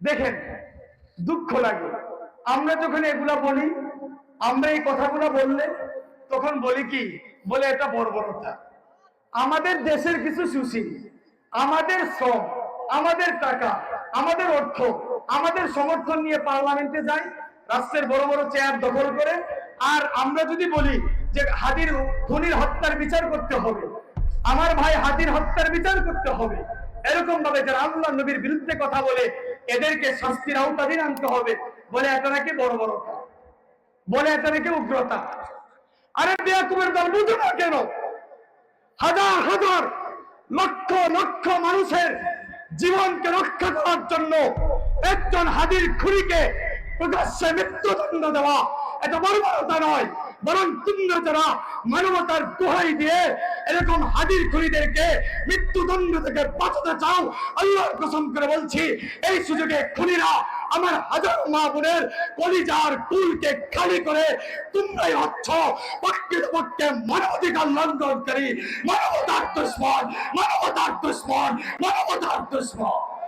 দেখেন, দুঃখ লাগে। আমরা যখন এগুলা বলি, আমরা এই কথাগুলো বললে তখন বলি কি? বলে এটা বর্বরতা। আমাদের দেশের কিছু সুশীল, আমাদের শ্রম, আমাদের টাকা, আমাদের অর্থ, আমাদের সমর্থন নিয়ে পার্লামেন্টে যায় রাষ্ট্রের বড় বড় চেয়ার দখল করে, আর আমরা যদি বলি যে হাদির ধনির হত্যার বিচার করতে হবে, আমার ভাই হাদির হত্যার বিচার করতে হবে এরকম ভাবে যারা আল্লাহ নবীর বিরুদ্ধে কথা বলে এদেরকে শাস্তির আওতাধীন আনতে হবে বলে এটা নাকি বড় বড়তা বলে এটা নাকি উগ্রতা। আরে বেয়াকুবের দল বুঝো না কেন? হাজার হাজার লক্ষ লক্ষ মানুষের জীবনকে রক্ষা করার জন্য একজন হাদির খুনিকে প্রকাশ্যে মৃত্যুদণ্ড দেওয়া এটা বর্বরতা নয়। বরং তোমরা যারা মানবতার দোহাই দিয়ে এরকম হাদির খুনিদেরকে মৃত্যুদণ্ড থেকে বাঁচাতে চাও, আল্লাহর কসম করে বলছি, এই সুযোগে খুনিরা আমার হাজার মা বোনের কলিজার কুলকে খালি করে তোমরাই হচ্ছ প্রকৃত পক্ষে মানবাধিকার লঙ্ঘনকারী, মানবতার দুশ্মন মানবতার দুশ্মন মানবতার দুশ্মন।